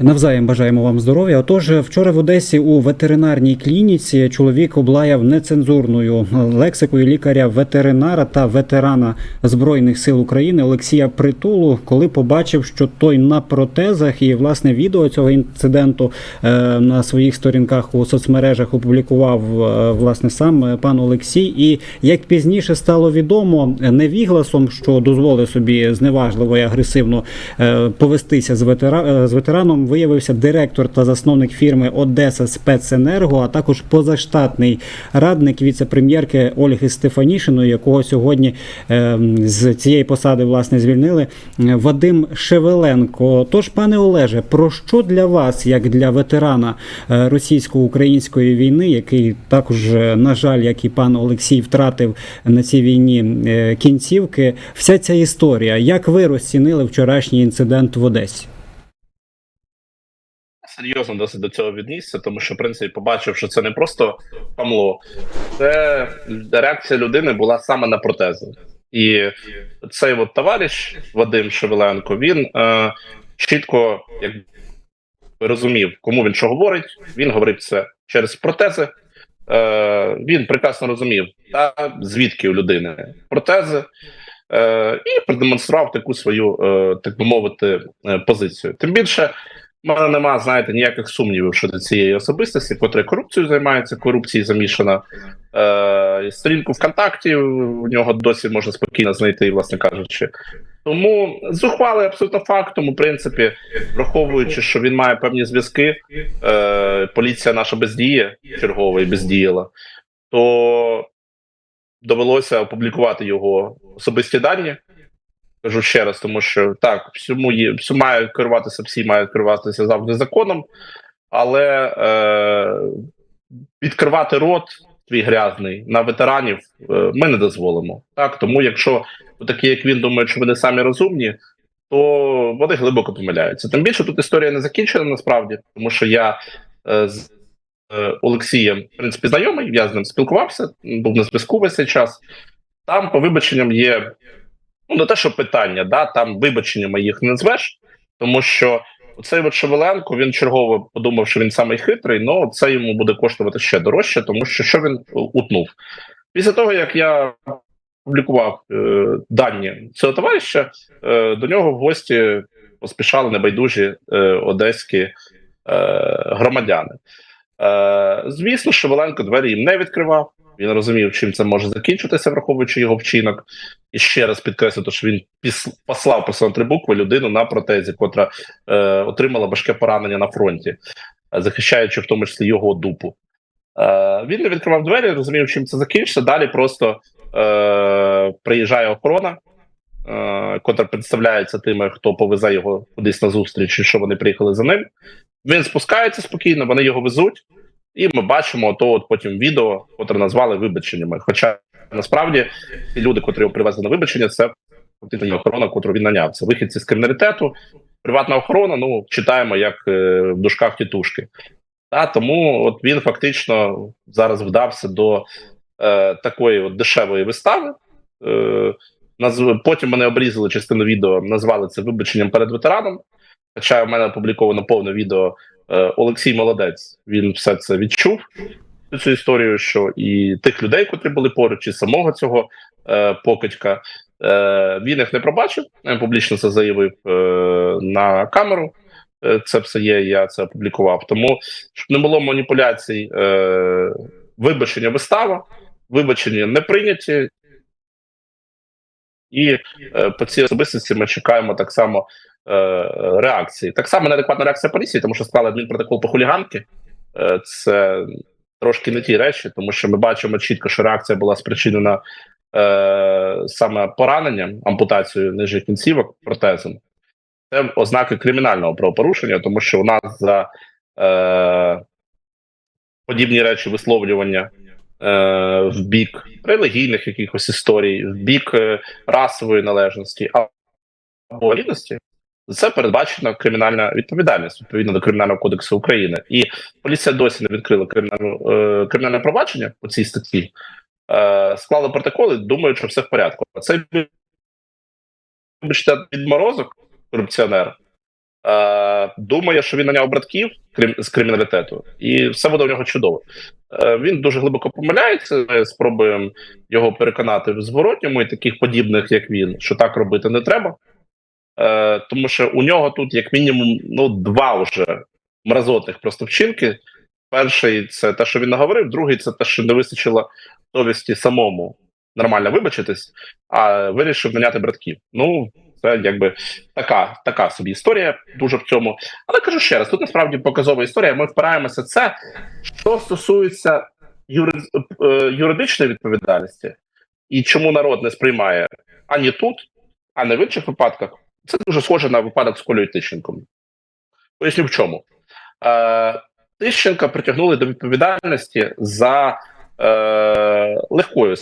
Навзаєм бажаємо вам здоров'я. Отож, вчора в Одесі у ветеринарній клініці чоловік облаяв нецензурною лексикою лікаря-ветеринара та ветерана Збройних сил України Олексія Притулу, коли побачив, що той на протезах і власне відео цього інциденту е, на своїх сторінках у соцмережах опублікував е, власне сам е, пан Олексій. І як пізніше стало відомо, невігласом, що дозволив собі зневажливо і агресивно повестися з ветера е, з ветераном, виявився директор та засновник фірми Одеса Спеценерго, а також позаштатний радник віце-прем'єрки Ольги Стефанішиної, якого сьогодні е, з цієї посади власне звільнили Вадим Шевеленко. Тож, пане Олеже, про що для вас, як для ветерана е, російсько-української війни, який також, е, на жаль, як і пан Олексій, втратив на цій війні е, кінцівки, вся ця історія, як ви розцінили вчорашній інцидент в Одесі? Серйозно досить до цього віднісся, тому що в принципі побачив, що це не просто памло, це реакція людини була саме на протези. І цей от товариш Вадим Шевеленко, він е, чітко як розумів, кому він що говорить. Він говорив це через протези. Е, він прекрасно розумів, та звідки у людини протези, е, і продемонстрував таку свою, е, так би мовити, е, позицію. Тим більше. У мене нема, знаєте, ніяких сумнівів щодо цієї особистості, котра корупцією займається, корупції замішана. Е, сторінку ВКонтакті у нього досі можна спокійно знайти, власне кажучи. Тому зухвалий абсолютно фактом, у принципі, враховуючи, що він має певні зв'язки, е, поліція наша бездіє, чергова і бездіяла, то довелося опублікувати його особисті дані. Кажу ще раз, тому що так, всьому є, всю мають керуватися, всі мають керуватися завжди законом, але е, відкривати рот твій грязний на ветеранів е, ми не дозволимо. Так, тому якщо такі, як він, думають, що вони самі розумні, то вони глибоко помиляються. Тим більше тут історія не закінчена насправді, тому що я е, з е, Олексієм, в принципі, знайомий, я з ним спілкувався, був на зв'язку весь цей час. Там, по вибаченням, є не те, що питання, да там вибаченнями їх не звеш, тому що цей Шевеленко він чергово подумав, що він самий хитрий, але це йому буде коштувати ще дорожче, тому що що він утнув. Після того як я публікував е, дані цього товариша, е, до нього в гості поспішали небайдужі е, одеські е, громадяни. Е, звісно, Шевеленко двері їм не відкривав. Він розумів, чим це може закінчитися, враховуючи його вчинок. І ще раз підкреслю, що він послав просто три букви людину на протезі, котра е, отримала важке поранення на фронті, е, захищаючи в тому числі його дупу. Е, він не відкривав двері, розумів, чим це закінчиться. Далі просто е, приїжджає охорона, е, котра представляється тими, хто повезе його кудись на зустріч, і що вони приїхали за ним. Він спускається спокійно, вони його везуть. І ми бачимо то от потім відео, котре назвали вибаченнями. Хоча насправді ті люди, котрі його привезли на вибачення, це фактично охорона, котру він наняв. Це вихідці з криміналітету, приватна охорона. Ну читаємо як е, в дужках тітушки. Та тому от він фактично зараз вдався до е, такої от дешевої вистави. Е. Потім мене обрізали частину відео, назвали це вибаченням перед ветераном. Хоча в мене опубліковано повне відео. Е, Олексій молодець, він все це відчув цю історію, що і тих людей, котрі були поруч, і самого цього е, покидька, е, він їх не пробачив. Він публічно це заявив е, на камеру. Е, Це все є, я це опублікував. Тому щоб не було маніпуляцій, е, вибачення вистава, вибачення не прийняті. І е, по цій особистості ми чекаємо так само е, реакції. Так само неадекватна реакція поліції, тому що склали адмінпротокол по хуліганки. Е, це трошки не ті речі, тому що ми бачимо чітко, що реакція була спричинена е, саме пораненням, ампутацією нижніх кінцівок протезом. Це ознаки кримінального правопорушення, тому що у нас за е, подібні речі висловлювання в бік релігійних якихось історій, в бік е, расової належності або рівності, це передбачена кримінальна відповідальність відповідно до кримінального кодексу України, і поліція досі не відкрила кримінальну е, кримінальне провадження по цій статті. Е, склали протоколи, думають, що все в порядку. Вибачте, відморозок, корупціонер, е, думає, що він наняв братків з криміналітету, і все буде у нього чудово. Е, він дуже глибоко помиляється. Ми спробуємо його переконати в зворотньому і таких подібних, як він, що так робити не треба. Е, тому що у нього тут, як мінімум, ну, два вже мразотних просто вчинки. Перший це те, що він наговорив, другий це те, що не вистачило совісті самому нормально вибачитись, а вирішив наняти братків. Ну, це якби така, така собі історія, дуже в цьому. Але кажу ще раз: тут насправді показова історія. Ми впираємося це, що стосується юри... е, юридичної відповідальності, і чому народ не сприймає ані тут, ані в інших випадках. Це дуже схоже на випадок з Колею Тищенком. Поясню в чому. Е, Тищенка притягнули до відповідальності за е, легкою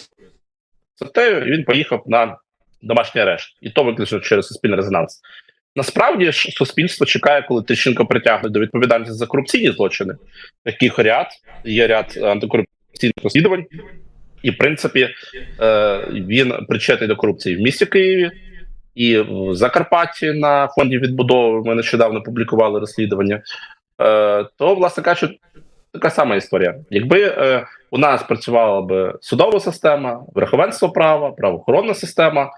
статтею, і він поїхав на домашній арешт. І то виключно через суспільний резонанс. Насправді ж суспільство чекає, коли Тищенко притягне до відповідальності за корупційні злочини. Таких ряд є ряд антикорупційних розслідувань, і в принципі е, він причетний до корупції в місті Києві. І в Закарпатті на фонді відбудови ми нещодавно публікували розслідування. Е, то, власне кажучи, така сама історія. Якби е, у нас працювала б судова система, верховенство права, правоохоронна система,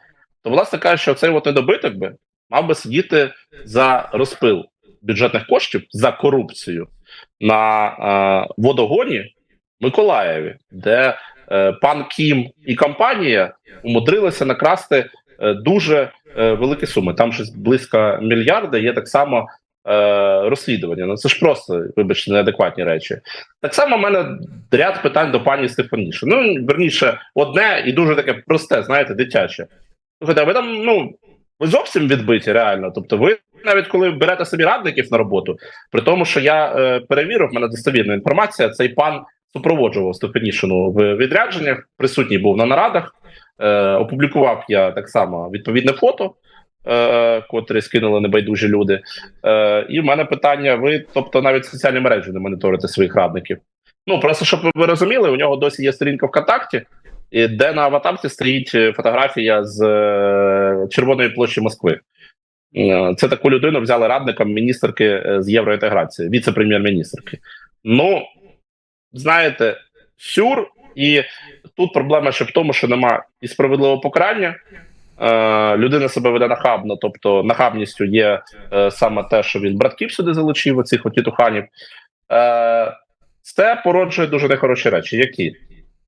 то, власне кажучи, цей от недобиток би мав би сидіти за розпил бюджетних коштів за корупцію на е, водогоні Миколаєві, де е, пан Кім і компанія умудрилися накрасти е, дуже е, великі суми. Там щось близько мільярда є так само е, розслідування. Ну це ж просто, вибачте, неадекватні речі. Так само в мене ряд питань до пані Стефаніше. Ну, верніше, одне і дуже таке просте, знаєте, дитяче. Слухайте, ви там, ну, ви зовсім відбиті, реально. Тобто, ви навіть коли берете собі радників на роботу, при тому, що я е, перевірив, в мене достовірна інформація, цей пан супроводжував Стефанішину в відрядженнях, присутній був на нарадах. Е, опублікував я так само відповідне фото, е, котре скинули небайдужі люди. Е, і в мене питання: ви, тобто, навіть соціальні мережі не моніторите своїх радників. Ну просто щоб ви розуміли, у нього досі є сторінка ВКонтакті, де на аватарці стоїть е, фотографія з е, Червоної площі Москви. Е, Це таку людину взяли радником міністерки з євроінтеграції, віце-прем'єр-міністерки. Ну, знаєте, сюр, і тут проблема ще в тому, що нема і справедливого покарання. Людина себе веде нахабно, тобто нахабністю є саме те, що він братків сюди залучив, оцих от тітуханів. Е, це породжує дуже нехороші речі. Які?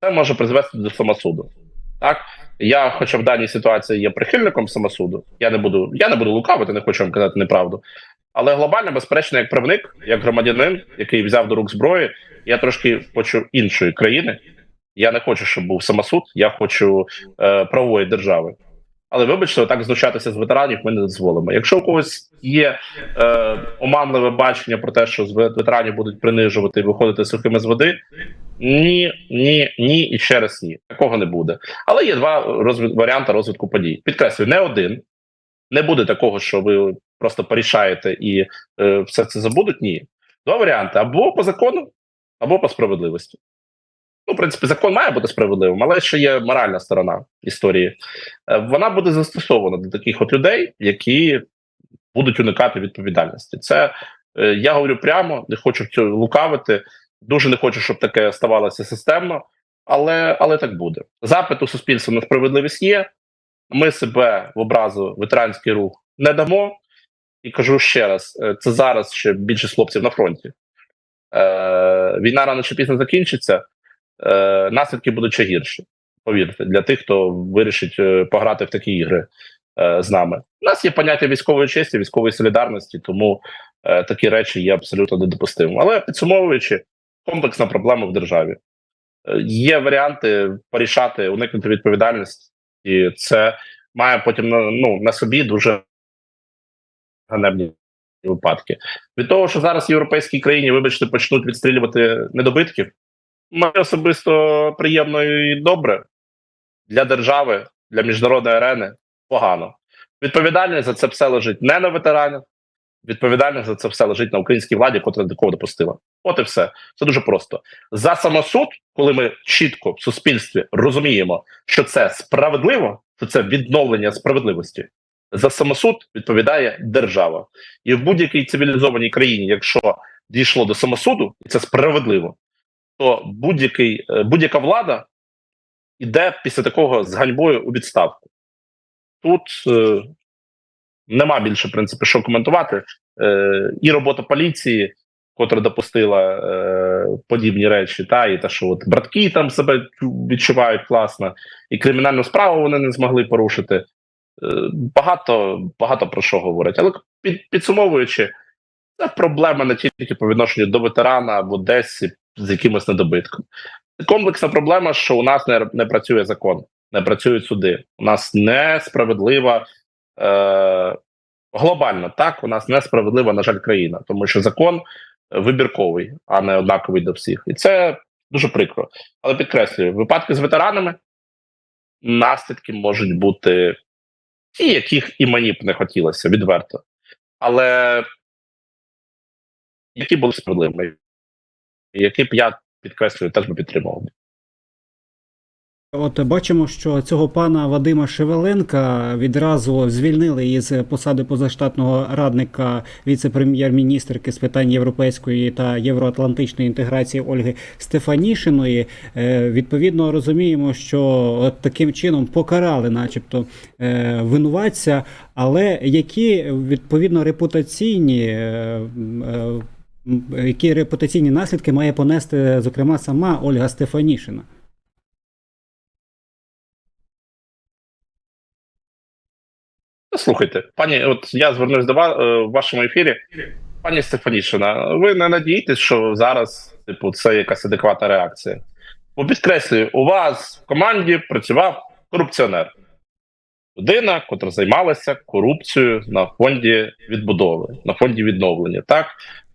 Це може призвести до самосуду. Так? Я, хоча в даній ситуації є прихильником самосуду, я не буду, я не буду лукавити, не хочу вам казати неправду. Але глобально, безперечно, як правник, як громадянин, який взяв до рук зброї, я трошки хочу іншої країни. Я не хочу, щоб був самосуд, я хочу е, правової держави. Але вибачте, так знущатися з ветеранів ми не дозволимо. Якщо у когось є е, оманливе бачення про те, що з ветеранів будуть принижувати і виходити сухими з води, ні, ні, ні і ще раз ні. Такого не буде. Але є два розвит... варіанти розвитку подій. Підкреслюю, не один. Не буде такого, що ви просто порішаєте і е, все це забудуть. Ні. Два варіанти: або по закону, або по справедливості. Ну, в принципі, закон має бути справедливим, але ще є моральна сторона історії. Е, Вона буде застосована до таких от людей, які будуть уникати відповідальності. Це е, я говорю прямо, не хочу лукавити. Дуже не хочу, щоб таке ставалося системно, але, але так буде. Запит у суспільства на справедливість є. Ми себе в образу ветеранський рух не дамо. І кажу ще раз: е, це зараз ще більше хлопців на фронті. Е, війна рано чи пізно закінчиться, е, наслідки будуть ще гірші. Повірте, для тих, хто вирішить е, пограти в такі ігри е, з нами. У нас є поняття військової честі, військової солідарності, тому такі речі є абсолютно недопустимими. Але підсумовуючи, комплексна проблема в державі. Є варіанти порішати, уникнути відповідальності, і це має потім на, ну, на собі дуже ганебні випадки. Від того, що зараз в європейській країні, вибачте, почнуть відстрілювати недобитків, мені особисто приємно і добре для держави, для міжнародної арени погано. Відповідальність за це все лежить не на ветеранах, відповідальність за це все лежить на українській владі, котра такого допустила. От і все. Це дуже просто. За самосуд, коли ми чітко в суспільстві розуміємо, що це справедливо, що це відновлення справедливості, За самосуд відповідає держава. І в будь-якій цивілізованій країні, якщо дійшло до самосуду, і це справедливо, то будь-який, е, будь-яка влада йде після такого з ганьбою у відставку. Тут е, нема більше в принципі, що коментувати. Е, і робота поліції, котра допустила е, подібні речі, та і те, що от братки там себе відчувають класно, і кримінальну справу вони не змогли порушити. Е, багато, багато про що говорять. Але під, підсумовуючи, це проблема не тільки по відношенню до ветерана в Одесі з якимось недобитком. Комплексна проблема, що у нас не, не працює закон, не працюють суди. У нас несправедлива е, глобально, так, у нас несправедлива, на жаль, країна, тому що закон вибірковий, а не однаковий до всіх. І це дуже прикро. Але підкреслюю, випадки з ветеранами наслідки можуть бути ті, яких і мені б не хотілося відверто. Але які були справедливими, які б я підкреслюю, теж би підтримував. От бачимо, що цього пана Вадима Шевеленка відразу звільнили із посади позаштатного радника віце-прем'єр-міністрки з питань європейської та євроатлантичної інтеграції Ольги Стефанішиної. Е, Відповідно, розуміємо, що от таким чином покарали, начебто, е, винуватця, але які відповідно репутаційні. Які репутаційні наслідки має понести, зокрема, сама Ольга Стефанішина? Слухайте, пані, от я звернусь до вас е, в вашому ефірі. Пані Стефанішина, ви не надієтесь, що зараз, типу, це якась адекватна реакція. Бо підкреслюю, у вас в команді працював корупціонер. Людина, котра займалася корупцією на фонді відбудови, на фонді відновлення. Так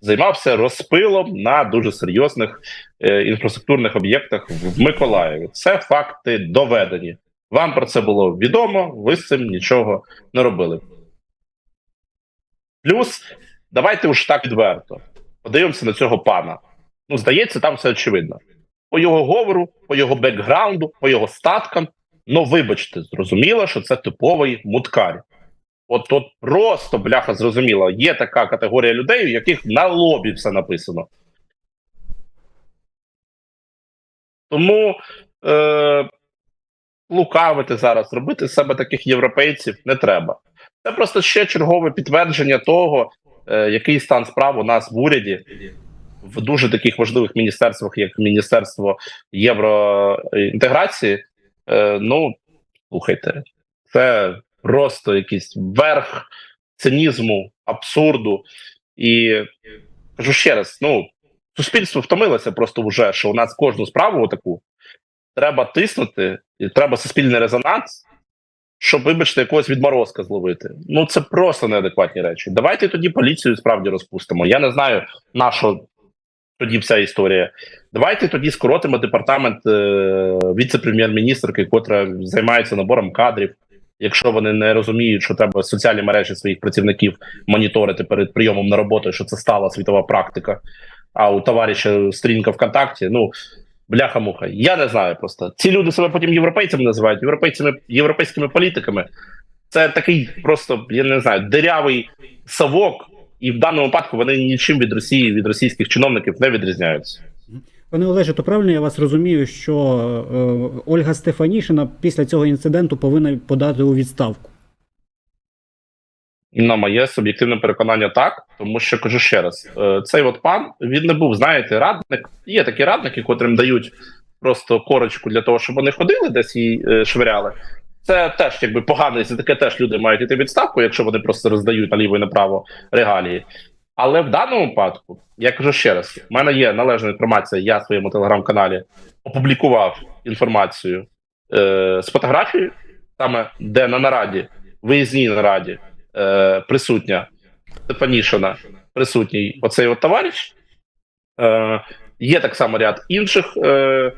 займався розпилом на дуже серйозних е, інфраструктурних об'єктах в Миколаєві. Це факти доведені. Вам про це було відомо, ви з цим нічого не робили. Плюс, давайте уж так відверто. Подивимося на цього пана. Ну, здається, там все очевидно. По його говору, по його бекграунду, по його статкам. Ну, вибачте, зрозуміло, що це типовий муткар. От от просто, бляха, зрозуміло, є така категорія людей, у яких на лобі все написано. Тому е, лукавити зараз, робити з себе таких європейців не треба. Це просто ще чергове підтвердження того, е, який стан справ у нас в уряді в дуже таких важливих міністерствах, як Міністерство євроінтеграції. Е, ну, слухайте, це просто якийсь верх цинізму, абсурду. І кажу ще раз: ну, суспільство втомилося просто вже, що у нас кожну справу таку треба тиснути, і треба суспільний резонанс, щоб, вибачте, якогось відморозка зловити. Ну це просто неадекватні речі. Давайте тоді поліцію справді розпустимо. Я не знаю, на що тоді вся історія. Давайте тоді скоротимо департамент е- віце-прем'єр-міністрки, котра займається набором кадрів. Якщо вони не розуміють, що треба соціальні мережі своїх працівників моніторити перед прийомом на роботу, що це стала світова практика. А у товариша сторінка ВКонтакті, ну бляха-муха. Я не знаю просто. Ці люди себе потім європейцями називають, європейцями, європейськими політиками. Це такий просто, я не знаю, дирявий совок, і в даному випадку вони нічим від Росії, від російських чиновників не відрізняються. Пане Олеже, то правильно я вас розумію, що е, Ольга Стефанішина після цього інциденту повинна подати у відставку. На моє суб'єктивне переконання так, тому що кажу ще раз: е, цей от пан він не був, знаєте, радник. Є такі радники, котрим дають просто корочку для того, щоб вони ходили десь і е, швиряли. Це теж якби погано, за таке теж люди мають іти відставку, якщо вони просто роздають наліво і направо регалії. Але в даному випадку, я кажу ще раз: в мене є належна інформація. Я в своєму телеграм-каналі опублікував інформацію е, з фотографією, саме де на нараді, виїзній нараді, е, присутня Степанішина, присутній оцей от товариш. Е, є так само ряд інших е,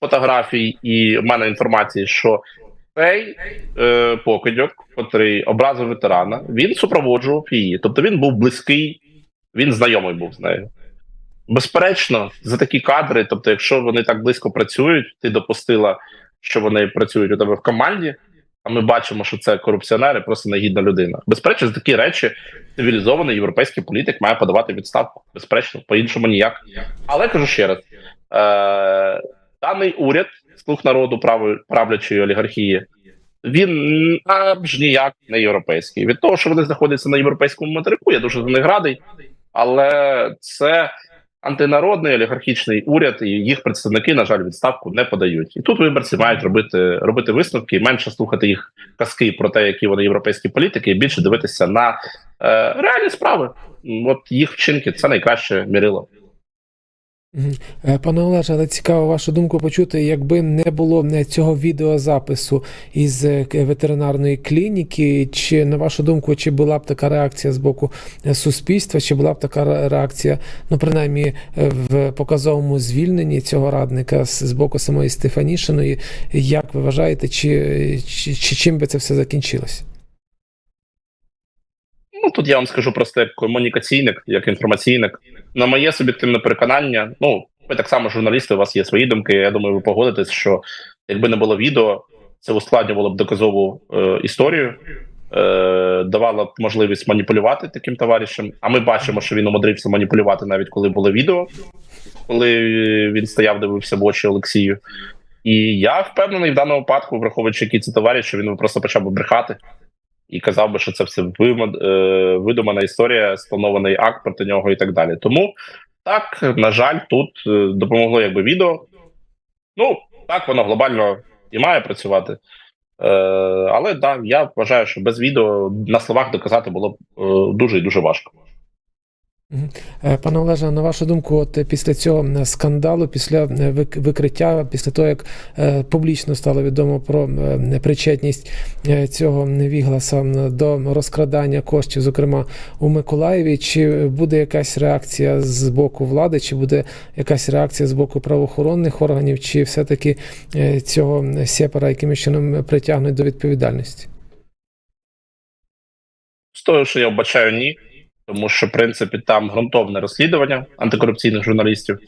фотографій, і в мене інформації, що цей е, покидьок, котрий образив ветерана, він супроводжував її. Тобто він був близький, він знайомий був з нею. Безперечно, за такі кадри, тобто, якщо вони так близько працюють, ти допустила, що вони працюють у тебе в команді, а ми бачимо, що це корупціонери, просто негідна людина. Безперечно, за такі речі цивілізований європейський політик має подавати відставку. Безперечно, по-іншому ніяк. Але кажу ще раз: е- даний уряд, слуг народу прави- правлячої олігархії, він аж ніяк не європейський. Від того, що вони знаходяться на європейському материку, я дуже за них радий, але це антинародний олігархічний уряд, і їх представники, на жаль, відставку не подають. І тут виборці мають робити робити висновки, менше слухати їх казки про те, які вони європейські політики, і більше дивитися на е, реальні справи. От їх вчинки це найкраще мірило. Е, Пане Олеже, але цікаво вашу думку почути, якби не було е, цього відеозапису із е, ветеринарної клініки, чи на вашу думку, чи була б така реакція з боку суспільства, чи була б така реакція, ну принаймні в показовому звільненні цього радника з боку самої Стефанішиної? Як ви вважаєте, чи, чи, чи чим би це все закінчилось? Ну тут я вам скажу просто як комунікаційник, як інформаційник. На моє суб'єктивне переконання, ну ви так само журналісти, у вас є свої думки. Я думаю, ви погодитесь, що якби не було відео, це ускладнювало б доказову е, історію, е, давало б можливість маніпулювати таким товаришем. А ми бачимо, що він умудрився маніпулювати навіть коли було відео, коли він стояв, дивився в очі Олексію. І я впевнений в даному випадку, враховуючи, який це товариш, що він просто почав брехати і казав би, що це все е, видумана історія, спланований акт проти нього і так далі. Тому так, на жаль, тут е, допомогло якби відео. Ну, так, воно глобально і має працювати. Е, але так, я вважаю, що без відео на словах доказати було б е, дуже і дуже важко. Е, Пане Олеже, на вашу думку, от після цього скандалу, після викриття, після того як е, публічно стало відомо про е, причетність цього Вігласа до розкрадання коштів, зокрема у Миколаєві, чи буде якась реакція з боку влади, чи буде якась реакція з боку правоохоронних органів, чи все-таки цього сепара якимось чином притягнуть до відповідальності? З того, що я вбачаю, ні. Тому що, в принципі, там ґрунтовне розслідування антикорупційних журналістів.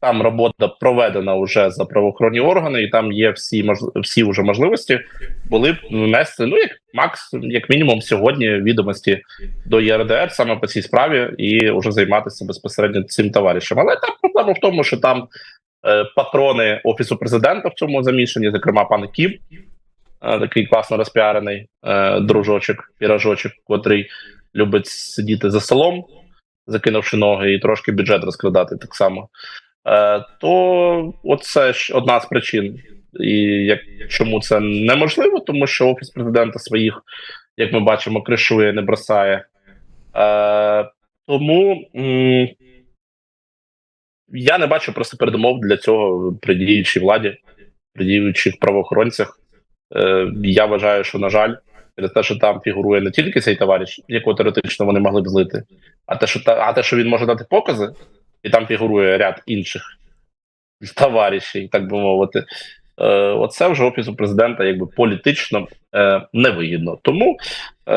Там робота проведена вже за правоохоронні органи, і там є всі мож... всі вже можливості були б внести, ну як макс, як мінімум, сьогодні відомості до ЄРДР саме по цій справі, і вже займатися безпосередньо цим товаришем. Але там проблема в тому, що там е, патрони офісу президента в цьому замішані, зокрема пан Кім, е, такий класно розпіарений е, дружочок, піражочок, котрий любить сидіти за столом, закинувши ноги, і трошки бюджет розкрадати так само. Е, то оце ж одна з причин. І як чому це неможливо, тому що офіс президента своїх, як ми бачимо, кришує, не бросає. Е, тому м- я не бачу просто передумов для цього при діючій владі, при діючих правоохоронцях. Е, я вважаю, що, на жаль, через те, що там фігурує не тільки цей товариш, якого теоретично вони могли б злити, а те, що а те, що він може дати покази, і там фігурує ряд інших товаришів, так би мовити. Е, оце вже офісу президента якби політично е, невигідно. Тому, е,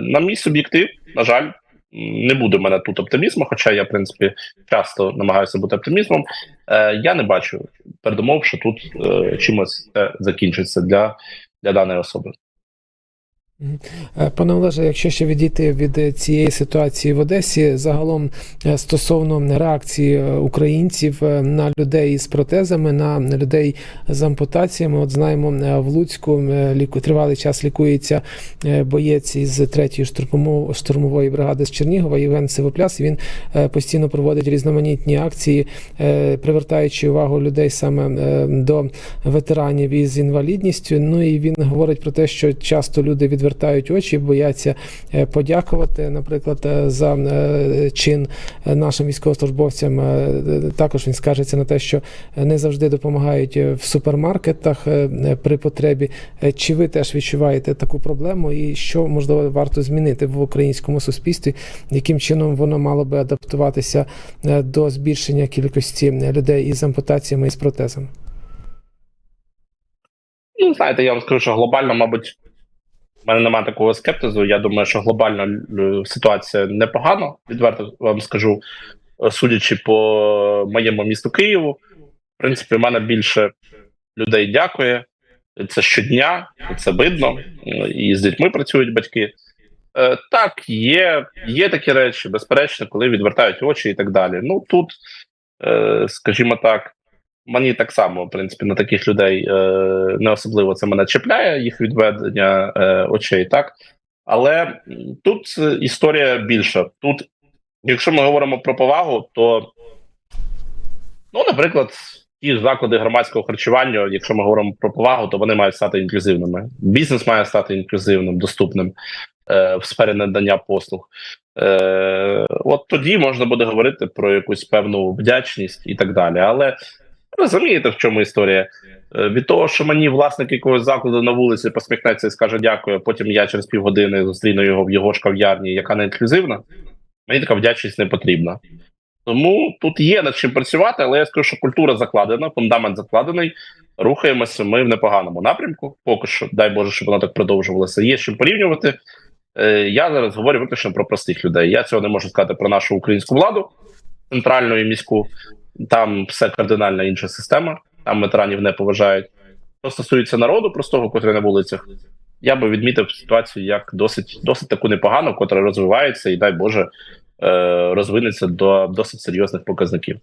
на мій суб'єктив, на жаль, не буде в мене тут оптимізму, хоча я, в принципі, часто намагаюся бути оптимізмом. Е, я не бачу передумов, що тут е, чимось це закінчиться для, для даної особи. Е, Пане Олеже, якщо ще відійти від цієї ситуації в Одесі, загалом е, стосовно реакції е, українців на людей із протезами, на людей з ампутаціями, от знаємо, в Луцьку ліку тривалий час лікується боєць із третьої штурмово- штурмової бригади з Чернігова Євген Сивопляс. Він постійно проводить різноманітні акції, привертаючи увагу людей саме до ветеранів із інвалідністю. Ну і він говорить про те, що часто люди відвертають очі, бояться е, подякувати, наприклад, е, за е, чин нашим військовослужбовцям. Також він скажеться на те, що не завжди допомагають в супермаркетах при потребі. Чи ви теж відчуваєте таку проблему, і що можливо варто змінити в українському суспільстві, яким чином воно мало би адаптуватися до збільшення кількості людей із ампутаціями і з протезами? Ну, знаєте, я вам скажу, що глобально, мабуть, в мене немає такого скептизу. Я думаю, що глобально е, ситуація непогана, відверто вам скажу, Е, судячи по моєму місту Києву. В принципі, в мене більше людей дякує Це щодня, це видно, і з дітьми працюють батьки. Е, Так, є, є такі речі, безперечно, коли відвертають очі і так далі. Ну тут, скажімо так, мені так само, в принципі, на таких людей е, не особливо це мене чіпляє, їх відведення е, очей, так. Але тут історія більша. Тут, якщо ми говоримо про повагу, то, ну, наприклад, ті заклади громадського харчування, якщо ми говоримо про повагу, то вони мають стати інклюзивними. Бізнес має стати інклюзивним, доступним е, в сфері надання послуг. Е, от тоді можна буде говорити про якусь певну вдячність і так далі. Але розумієте, в чому історія? Е, Від того, що мені власник якогось закладу на вулиці посміхнеться і скаже дякую, а потім я через півгодини зустріну його в його ж кав'ярні, яка не інклюзивна, мені така вдячність не потрібна. Тому тут є над чим працювати, але я скажу, що культура закладена, фундамент закладений. Рухаємося ми в непоганому напрямку. Поки що, дай Боже, щоб воно так продовжувалося. Є чим порівнювати. Е, Я зараз говорю виключно про простих людей. Я цього не можу сказати про нашу українську владу центральну і міську. Там все кардинально інша система. Там ветеранів не поважають. Що стосується народу, простого, котрий на вулицях, я би відмітив ситуацію як досить, досить таку непогану, котра розвивається, і дай Боже, е, розвинеться до досить серйозних показників.